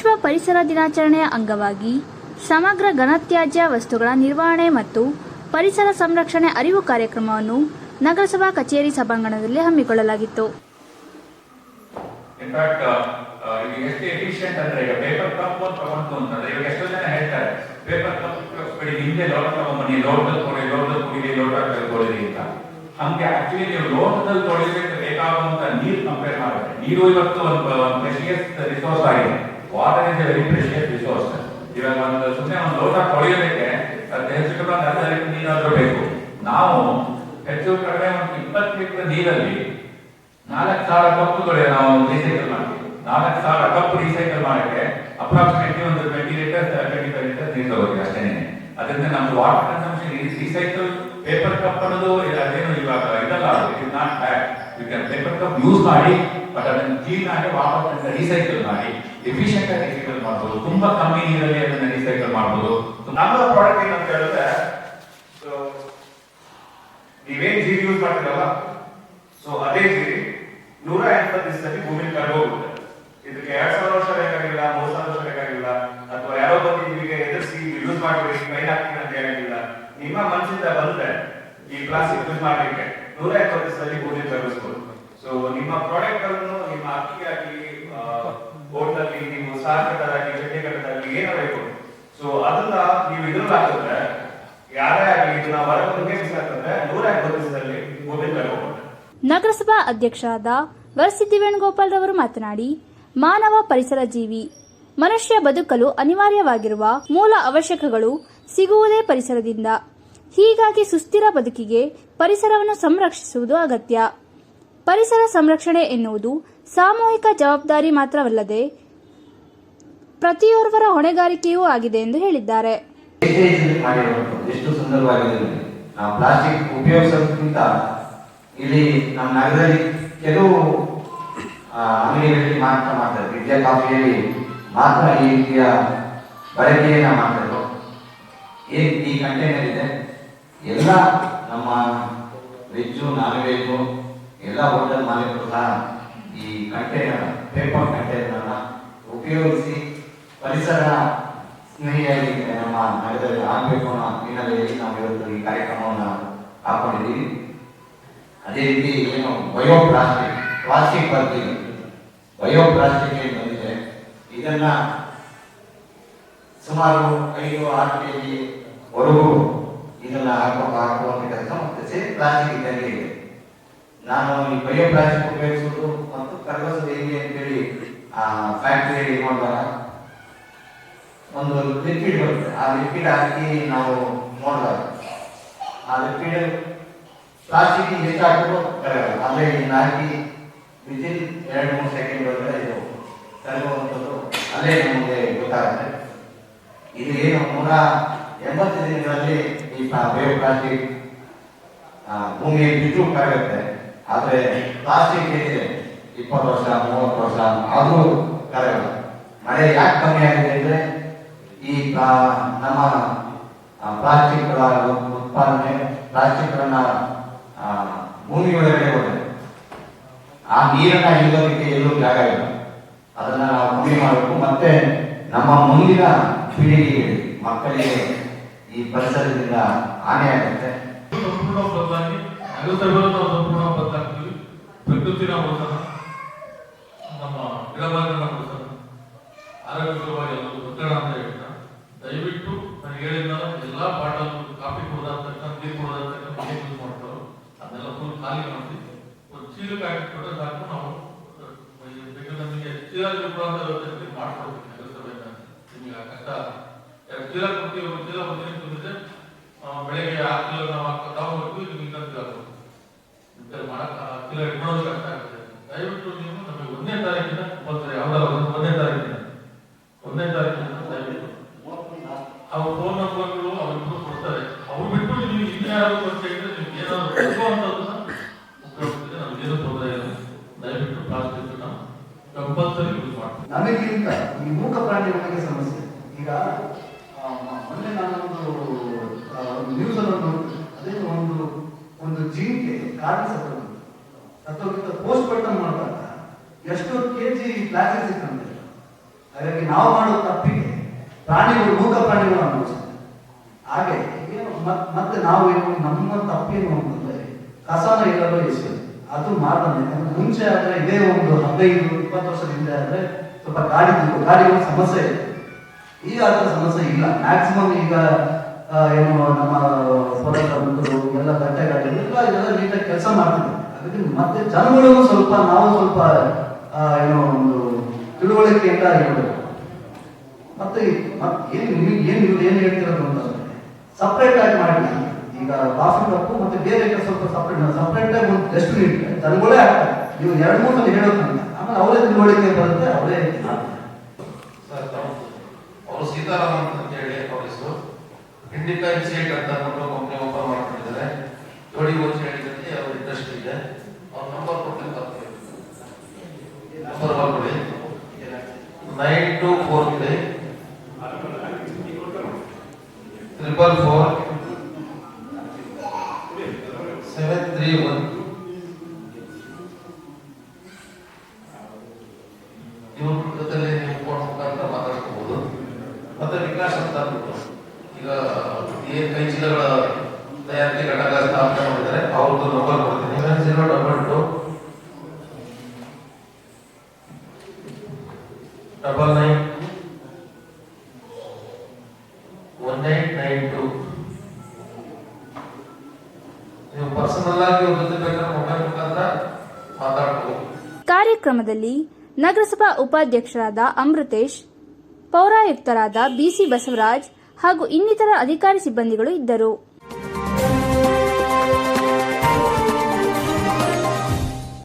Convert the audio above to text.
ವಿಶ್ವ ಪರಿಸರ ದಿನಾಚರಣೆಯ ಅಂಗವಾಗಿ ಸಮಗ್ರ ಘನತ್ಯಾಜ್ಯ ವಸ್ತುಗಳ ನಿರ್ವಹಣೆ ಮತ್ತು ಪರಿಸರ ಸಂರಕ್ಷಣೆ ಅರಿವು ಕಾರ್ಯಕ್ರಮವನ್ನು ನಗರಸಭಾ ಕಚೇರಿ ಸಭಾಂಗಣದಲ್ಲಿ ಹಮ್ಮಿಕೊಳ್ಳಲಾಗಿತ್ತು. ತೊಳಿರಿ ಅಂತ. ಹಂಗೆ ಆಕ್ಚುಲಿ ನೀವು ಲೋಟದಲ್ಲಿ ತೊಳಿಬೇಕು ಬೇಕಾಗುವಂತ ನೀರು ಕಂಪೇರ್ ನೀರು ಇವತ್ತು ಒಂದು ಪ್ರೆಷಿಯಸ್ ರಿಸೋರ್ಸ್ ಆಗಿದೆ. Water is very precious resource ಇವಾಗ ಒಂದು ಸುಮ್ಮನೆ ಒಂದು ಲೋಟ ಕೊಳೆಯೋದಕ್ಕೆ ಅದು ಹೆಚ್ಚು ಕಡಿಮೆ ಒಂದು ಲೀಟರ್ ನೀರಾದ್ರೂ ಬೇಕು. ನಾವು ಹೆಚ್ಚು ಕಡಿಮೆ ಒಂದು ಇಪ್ಪತ್ತು ಲೀಟರ್ ನೀರಲ್ಲಿ ನಾಲ್ಕು ಸಾವಿರ ಕಪ್ಪುಗಳು ನಾವು ರೀಸೈಕಲ್ ಮಾಡ್ತೀವಿ. ನಾಲ್ಕು ಸಾವಿರ ಕಪ್ ರೀಸೈಕಲ್ ಮಾಡಕ್ಕೆ ಅಪ್ರಾಕ್ಸಿಮೇಟ್ಲಿ ಒಂದು twenty litre twenty five litre ನೀರು ತಗೋತೀವಿ ಅಷ್ಟೇನೆ ಅದರಿಂದ ನಮ್ದು water consumption recycle paper cup ಅನ್ನೋದು ಅದೇನು ಇವಾಗ ಇದಲ್ಲ. Not bad you can paper cup use ಮಾಡಿ ಬಟ್ ಅದನ್ನು ಕ್ಲೀನ್ ಆಗಿ ವಾಪಸ್ ರೀಸೈಕಲ್ ಮಾಡಿ. ಎಫಿಷಿಯಂಟ್ ಆಗಿ ರೀಸೈಕಲ್ ಮಾಡ್ಬೋದು, ತುಂಬಾ ನೀರಲ್ಲಿ ಅದನ್ನ ರೀಸೈಕಲ್ ಮಾಡ್ಬೋದು. ನಮ್ಮ ಪ್ರಾಡಕ್ಟ್ ಏನಂತ ಹೇಳಿದ್ರೆ ನೀವೇನ್ ಜೀರಿ ಯೂಸ್ ಮಾಡ್ತೀರಲ್ಲ ಸೊ ಅದೇ ಜೀರಿ ನೂರ ಎಂಬತ್ತು ದಿವಸದಲ್ಲಿ ಭೂಮಿಲಿ ಹೋಗುತ್ತೆ. ಇದಕ್ಕೆ ಎರಡ್ ಸಾವಿರ ವರ್ಷ ಬೇಕಾಗಿಲ್ಲ, ಮೂರ್ ಸಾವಿರ ವರ್ಷ ಬೇಕಾಗಿಲ್ಲ, ಅಥವಾ ಯಾರೋ ಬಂದು ನಿಮಗೆ ಎದುರಿಸಿ ಯೂಸ್ ಮಾಡ್ಬೇಕು ಮೈನ್ ಹಾಕ್ತೀನಿ ಅಂತ ಹೇಳಂಗಿಲ್ಲ ನಿಮ್ಮ ಮನಸ್ಸಿಂದ ಬಂದ್ರೆ ಈ ಪ್ಲಾಸ್ಟಿಕ್ ಯೂಸ್ ಮಾಡ್ಲಿಕ್ಕೆ ನೂರ ಎಪ್ಪತ್ತು ದಿವಸದಲ್ಲಿ ಭೂಮಿ ತರಿಸ್ಬೋದು ಸೊ ನಿಮ್ಮ ಪ್ರಾಡಕ್ಟ್ ಅನ್ನು ನಿಮ್ಮ ಅಕ್ಕಿ ಆಗಲಿ ಬೋಟ್ನಲ್ಲಿ ನೀವು ಚಟ್ನಿ ಕಟ್ಟದಾಗಲಿ ಏನೋ ಬೇಕು ಸೊ ಅದನ್ನ ನೀವು ಇದ್ರಲ್ಲಿ ಹಾಕಿದ್ರೆ, ಯಾರೇ ಆಗಲಿ ಇದನ್ನ ಹೊರಗೆ ಬಿಸಾಕಿದ್ರೆ ನೂರ ಎಪ್ಪತ್ತು ದಿವಸದಲ್ಲಿ ನಗರಸಭಾ ಅಧ್ಯಕ್ಷರಾದ ವರಸಿದ್ದಿ ವೇಣುಗೋಪಾಲ್ ರವರು ಮಾತನಾಡಿ, ಮಾನವ ಪರಿಸರ ಜೀವಿ, ಮನುಷ್ಯ ಬದುಕಲು ಅನಿವಾರ್ಯವಾಗಿರುವ ಮೂಲ ಅವಶ್ಯಕಗಳು ಸಿಗುವುದೇ ಪರಿಸರದಿಂದ. ಹೀಗಾಗಿ ಸುಸ್ಥಿರ ಬದುಕಿಗೆ ಪರಿಸರವನ್ನು ಸಂರಕ್ಷಿಸುವುದು ಅಗತ್ಯ. ಪರಿಸರ ಸಂರಕ್ಷಣೆ ಎನ್ನುವುದು ಸಾಮೂಹಿಕ ಜವಾಬ್ದಾರಿ ಮಾತ್ರವಲ್ಲದೆ ಪ್ರತಿಯೋರ್ವರ ಹೊಣೆಗಾರಿಕೆಯೂ ಆಗಿದೆ ಎಂದು ಹೇಳಿದ್ದಾರೆ. ಎಷ್ಟು ಸುಂದರವಾಗಿದೆ. ನಾವು ಪ್ಲಾಸ್ಟಿಕ್ ಉಪಯೋಗಿಸೋದಕ್ಕಿಂತ ಇಲ್ಲಿ ನಮ್ಮ ನಗರದಲ್ಲಿ ಕೆಲವು ಅಂಗಡಿಗಳಲ್ಲಿ ಮಾತ್ರ ಮಾಡ್ತಾರೆ. ವಿದ್ಯಾ ಕಾಫಿಯಲ್ಲಿ ಮಾತ್ರ ಈ ರೀತಿಯ ಬಳಕೆಯನ್ನ ಮಾಡ್ತಾರೆ ಈ ಕಂಟೈನರ್ ಇದೆ? ಎಲ್ಲ ನಮ್ಮ ವೆಜ್ಜು ನಾನ್ ವೆಜ್ಜು ಎಲ್ಲ ಹೋಟೆಲ್ ಮಾಲೀಕರು ಸಹ ಈ ಕಂಟೈನರ್ ಪೇಪರ್ ಕಂಟೈನರ್ನ ಉಪಯೋಗಿಸಿ ಪರಿಸರ ಸ್ನೇಹಿಯಾಗಿ ನಮ್ಮ ನಗರದಲ್ಲಿ ಆಗಬೇಕು ಅನ್ನೋ ಹಿನ್ನೆಲೆಯಲ್ಲಿ ನಾವು ಇವತ್ತು ಈ ಕಾರ್ಯಕ್ರಮವನ್ನು ಹಾಕೊಂಡಿದ್ದೀವಿ. ಅದೇ ರೀತಿ ಏನು ಬಯೋಪ್ಲಾಸ್ಟಿಕ್, ಪ್ಲಾಸ್ಟಿಕ್ ಪ್ಲಾಸ್ಟಿಕ್ ಬರ್ತೀವಿ ಬಯೋ ಏನು ಬಂದಿದೆ. ಇದನ್ನ ಸುಮಾರು ಐದು, ಆರು ಕೆ ಜಿ ವರೆಗೂ ಇದನ್ನ ಹಾಕೋ, ಹಾಕುವಂತ ಕೆಲಸ ಮತ್ತೆ ಪ್ಲಾಸ್ಟಿಕ್ ಇದ್ದಂಗೆ ಇದೆ. ನಾನು ಈ ಬಯೋ ಪ್ಲಾಸ್ಟಿಕ್ ಉಪಯೋಗಿಸೋದು ಮತ್ತು ಕರಗಸು ಹೇಗೆ ಅಂತೇಳಿ ಆ ಫ್ಯಾಕ್ಟರಿಯಲ್ಲಿ ನೋಡಿದಾಗ ಒಂದು ಲಿಕ್ವಿಡ್ ಬರುತ್ತೆ. ಆ ಲಿಕ್ವಿಡ್ ಹಾಕಿ ನಾವು ನೋಡಿದಾಗ, ಆ ಲಿಕ್ವಿಡ್ ಪ್ಲಾಸ್ಟಿಕ್ ಎಷ್ಟು ಹಾಕಿದ್ರು ಕರಗಲ್ಲ. ಆದರೆ ಇದನ್ನ ಹಾಕಿ ವಿತಿನ್ ಎರಡು, ಮೂರು ಸೆಕೆಂಡ್ ಒಳಗಡೆ ಇದು ಕರಗುವಂಥದ್ದು ಅಲ್ಲೇ ನಮಗೆ ಗೊತ್ತಾಗುತ್ತೆ. ಇದು ಏನು ನೂರ ಎಂಬತ್ತು ದಿನಗಳಲ್ಲಿ ಈ ಬಯೋ ಪ್ಲಾಸ್ಟಿಕ್ ಭೂಮಿಯಲ್ಲಿ ಬಿಟ್ಟು ಕರಗುತ್ತೆ. ಆದರೆ ಪ್ಲಾಸ್ಟಿಕ್ ಏನಿದೆ? ಇಪ್ಪತ್ತು ವರ್ಷ, ಮೂವತ್ತು ವರ್ಷ, ಆದರೂ ಕರಗಲ್ಲ ಮಳೆ ಯಾಕೆ ಕಮ್ಮಿ ಆಗಿದೆ ಅಂದ್ರೆ ಈ ನಮ್ಮ ನಮ್ಮ ಪ್ಲಾಸ್ಟಿಕ್ಗಳ ಉತ್ಪಾದನೆ, ಪ್ಲಾಸ್ಟಿಕ್ಗಳನ್ನ ಭೂಮಿ ಒಳಗಡೆ ಹೋದ್ರೆ ಆ ನೀರನ್ನ ಇಲ್ಲೋದಕ್ಕೆ ಎಲ್ಲೂ ಜಾಗ ಇಲ್ಲ. ಅದನ್ನ ನಾವು ಕಮ್ಮಿ ಮಾಡಬೇಕು. ಮತ್ತೆ ನಮ್ಮ ಮುಂದಿನ ಪೀಳಿಗೆಗೆ, ಮಕ್ಕಳಿಗೆ ಈ ಪರಿಸರದಿಂದ ಹಾನಿ ಆಗುತ್ತೆ ಪ್ರಕೃತಿನ ಉಳಿಸೋಣ ನಮ್ಮ ಗಿಡಮರಗಳನ್ನ ಉಳಿಸೋಣ ಆರೋಗ್ಯಕರವಾಗಿ ಅಂತ ದಯವಿಟ್ಟು ನಾನು ಹೇಳಿದ್ನಲ್ಲ, ಎಲ್ಲಾ ಬಾಟಲ್ ಕಾಫಿ ಕುಡ್ದಾದ ತಕ್ಷಣ ನೀರು ಕುಡ್ದಾದ ತಕ್ಷಣ ಏನ್ ಯೂಸ್ ಖಾಲಿ ಮಾಡಿ ಒಂದು ಚೀಲ ಸಾಕು, ನಾವು ಬೇಕಾದ್ರೆ ನಮಗೆ ಚೀಲ ವ್ಯವಸ್ಥೆ ಮಾಡ್ಕೊಡ್ತೀವಿ ನಗರಸಭೆಯಿಂದ ನಿಮಗೆ ಆ ಕಷ್ಟ ಎರಡು ಚೀಲ ಒಂದು ಚೀಲ ಬೆಳಗ್ಗೆ ಆರು ಕಿಲೋ ನಾವು ತಗೊಂಡ್ಬಿಟ್ಟು ನಿಮ್ಗೆ ಇನ್ನೊಂದು ಕಿಲೋ ಕೊಡ್ತೀವಿ. ಆಗುತ್ತೆ. ದಯವಿಟ್ಟು ನೀವು ನಮಗೆ ಒಂದನೇ ತಾರೀಕಿನ ಬಂದ್ರೆ ಯಾವ್ದಾರ ಒಂದು ಒಂದನೇ ತಾರೀಕಿನ ಒಂದನೇ ತಾರೀಕಿನ ದಯವಿಟ್ಟು. ಅವ್ರ ಫೋನ್ ನಂಬರ್ಗಳು ಅವ್ರಿಬ್ರು ಕೊಡ್ತಾರೆ. ಅವ್ರು ಬಿಟ್ಟು ನೀವು ಯಾರು ಅಂತ ಹೇಳಿದ್ರೆ ನಿಮ್ಗೆ ಏನಾದ್ರು ಕೊಡುವಂಥದ್ದನ್ನ ಉಪಯೋಗಿಸಿದ್ರೆ ನಮ್ಗೇನು ತೊಂದರೆ ಇಲ್ಲ. ದಯವಿಟ್ಟು ಪ್ಲಾಸ್ಟಿಕ್ ಕಂಪಲ್ಸರಿ ಯೂಸ್ ಮಾಡ್ತೀವಿ ನಮಗಿಂತ ಮೂಕ ಪ್ರಾಣಿಗಳಿಗೆ ಸಮಸ್ಯೆ. ಈಗ ಮೊನ್ನೆ ನಾನೊಂದು ಒಂದು ನ್ಯೂಸ್ ಅನ್ನು ಅದೇ ಒಂದು ಒಂದು ಜಿಂಕೆ ಕಾರಣ ಸತ್ತೋಗಿತ್ತು ಸತ್ತೋಗಿದ್ದ ಪೋಸ್ಟ್ ಮಾರ್ಟಮ್ ಮಾಡುವಾಗ ಎಷ್ಟೋ ಕೆ ಜಿ ಪ್ಲಾಸ್ಟಿಕ್ ಸಿಕ್ಕಂತೆ ಹಾಗಾಗಿ ನಾವು ಮಾಡೋ ತಪ್ಪಿಗೆ ಪ್ರಾಣಿಗಳು ಮೂಕ ಪ್ರಾಣಿಗಳು ಅನುಭವಿಸ್ತವೆ ಹಾಗೆ ಮತ್ತೆ ನಾವು ಏನು ನಮ್ಮ ತಪ್ಪೇನು ಅಂತಂದ್ರೆ ಕಸನ ಇಲ್ಲ ಎಷ್ಟು ಅದು ಮಾಡ್ತಾನೆ ಮುಂಚೆ ಆದ್ರೆ ಇದೇ ಒಂದು ಹದಿನೈದು, ಇಪ್ಪತ್ತು ವರ್ಷದ ಹಿಂದೆ ಆದ್ರೆ ಸ್ವಲ್ಪ ಗಾಡಿ ಗಾಡಿಗಳ ಸಮಸ್ಯೆ ಇದೆ ಈಗ ಅದರ ಸಮಸ್ಯೆ ಇಲ್ಲ. ಮ್ಯಾಕ್ಸಿಮಮ್ ಈಗ ಏನು, ನಮ್ಮ ಹೊಲದ ಬಂದರು ಎಲ್ಲ ಗಟ್ಟೆ ಎಲ್ಲ ಎಲ್ಲ ನೀಟಾಗಿ ಕೆಲಸ ಮಾಡ್ತಿದ್ದೆ ಅದಕ್ಕೆ ಮತ್ತೆ ಜನಗಳು ಸ್ವಲ್ಪ, ನಾವು ಸ್ವಲ್ಪ ಏನೋ, ಒಂದು ಅಂತ ಇರಬೇಕು ಮತ್ತೆ ಏನು ಏನ್ ಇವ್ರು ಏನು ಹೇಳ್ತಿರೋದು ಅಂತಂದ್ರೆ ಸಪ್ರೇಟ್ ಆಗಿ ಮಾಡಿ ಈಗ ಕಾಫಿ ಕಪ್ಪು ಮತ್ತೆ ಬೇರೆ ಸ್ವಲ್ಪ ಸಪ್ರೇಟ್ ಸಪ್ರೇಟ್ ಆಗಿ ಒಂದು ಡಸ್ಟ್ಬಿನ್ ಇಟ್ಟರೆ ಜನಗಳೇ ಆಗ್ತಾರೆ ನೀವು ಎರಡು ಮೂರು ಹೇಳೋದು ಆಮೇಲೆ ಅವರೇ ತಿಳುವಳಿಕೆ ಬರುತ್ತೆ, ಅವರೇ ಅವರು ಸೀತಾರಾಮ್ ಅಂತ ಹೇಳಿ ಅವ್ರ ಹೆಸರು ಇಂಡಿಕಾ ಇನ್ಸಿಯೇಟ್ ಅಂತ ಅಂದ್ಬಿಟ್ಟು ಕಂಪ್ನಿ ಓಪನ್ ಮಾಡ್ಕೊಂಡಿದ್ದಾರೆ. ಜೋಡಿ ಓಚ್ ಹೇಳಿದಲ್ಲಿ ಅವ್ರ ಇಂಟ್ರೆಸ್ಟ್ ಇದೆ. ಅವ್ರ ನಂಬರ್ ಕೊಡ್ತೀನಿ number ಬರ್ಬಿಡಿ nine two four three triple four seven three one ಇವ್ರ ಜೊತೆಲಿ ನೀವು ಫೋನ್ ಮುಖಾಂತರ ಮಾತಾಡ್ಕೋಬಹುದು ಮತ್ತೆ ವಿಕಾಸ್ ಅಂತ ಅಂದ್ಬಿಟ್ಟು. ಈಗ ಏನ್ ಕೈ ಚೀಲಗಳ ತಯಾರಿಕೆ ಘಟಕ ಸ್ಥಾಪನೆ ಮಾಡಿದ್ದಾರೆ. ಅವ್ರದ್ದು ನಂಬರ್ ಕೊಡ್ತೀನಿ. Seven zero double two double nine one eight nine two ನೀವು ಪರ್ಸನಲ್ ಆಗಿ ಅವ್ರ ಜೊತೆ ಬೇಕಾದ್ರೆ ಮೊಬೈಲ್ ಮುಖಾಂತರ ಮಾತಾಡ್ಕೋಬಹುದು ಕಾರ್ಯಕ್ರಮದಲ್ಲಿ ನಗರಸಭಾ ಉಪಾಧ್ಯಕ್ಷರಾದ ಅಮೃತೇಶ್ ಪೌರಾಯುಕ್ತರಾದ ಬಿಸಿ ಬಸವರಾಜ್ ಹಾಗೂ ಇನ್ನಿತರ ಅಧಿಕಾರಿ ಸಿಬ್ಬಂದಿಗಳು ಇದ್ದರು.